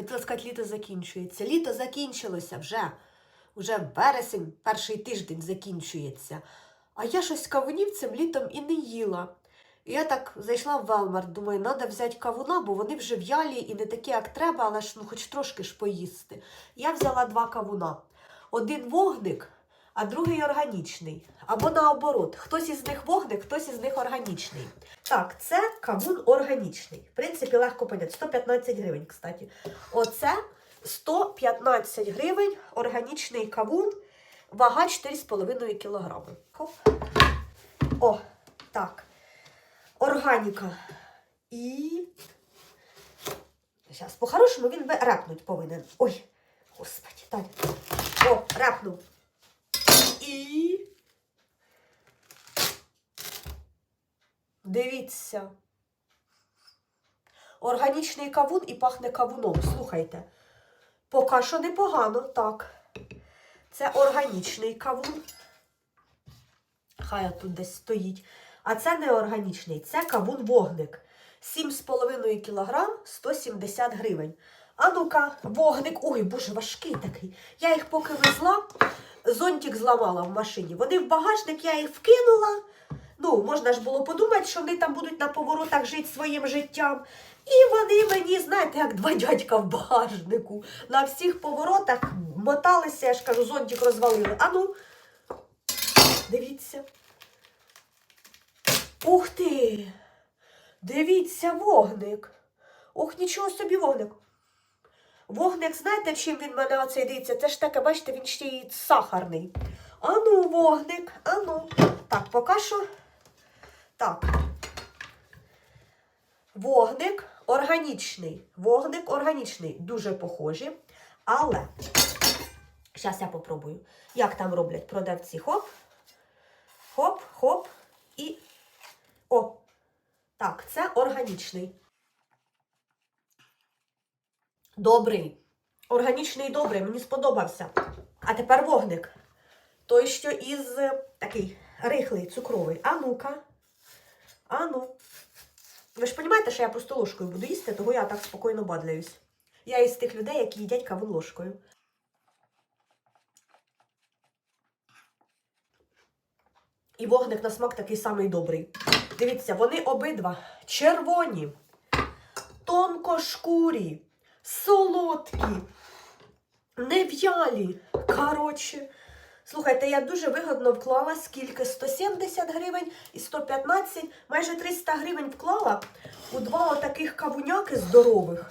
Хотіла сказати, літо закінчується. Літо закінчилося вже. Уже вересень, перший тиждень закінчується. А я щось кавунів цим літом і не їла. І я так зайшла в Велмарт, думаю, треба взяти кавуна, бо вони вже в'ялі і не такі, як треба, але ж ну, хоч трошки ж поїсти. Я взяла два кавуна. Один вогник, а другий органічний. Або наоборот, хтось із них вогник, хтось із них органічний. Так, це кавун органічний. В принципі, легко поняти. 115 гривень, кстати. Оце 115 гривень органічний кавун, вага 4,5 кг. О, так. Органіка. І. Зараз, по-хорошому він репнуть повинен. Ой, господи, так. О, репнув. І. Дивіться. Органічний кавун і пахне кавуном. Слухайте. Поки що непогано, так. Це органічний кавун. Хай тут десь стоїть. А це не органічний, це кавун-вогник. 7,5 кг 170 гривень. А ну-ка, вогник. Ой, боже, важкий такий. Я їх поки везла, зонтик зламала в машині. Вони в багажник, я їх вкинула. Ну, можна ж було подумати, що вони там будуть на поворотах жити своїм життям. І вони мені, знаєте, як два дядька в багажнику. На всіх поворотах моталися, я ж кажу, зонтик розвалили. А ну, дивіться. Ух ти! Дивіться, вогник. Ох, нічого собі вогник. Вогник, знаєте, чим він мене оцей дивиться? Це ж таке, бачите, він ще й сахарний. Ану, вогник, ану. Так, поки що. Так. Вогник органічний. Вогник органічний. Дуже похожі. Але. Зараз я попробую. Як там роблять продавці? Хоп. Хоп, хоп. І. О! Так, це органічний. Добрий. Органічний добрий, мені сподобався. А тепер вогник. Той, що із е, такий рихлий, цукровий. А ну-ка. А ну. Ви ж розумієте, що я просто ложкою буду їсти, того я так спокійно бадляюсь. Я із тих людей, які їдять кавун ложкою. І вогник на смак такий самий добрий. Дивіться, вони обидва червоні, тонкошкурі, солодкі, нев'ялі. Коротше, слухайте, я дуже вигодно вклала скільки? 170 гривень і 115, майже 300 гривень вклала у два отаких кавуняки здорових.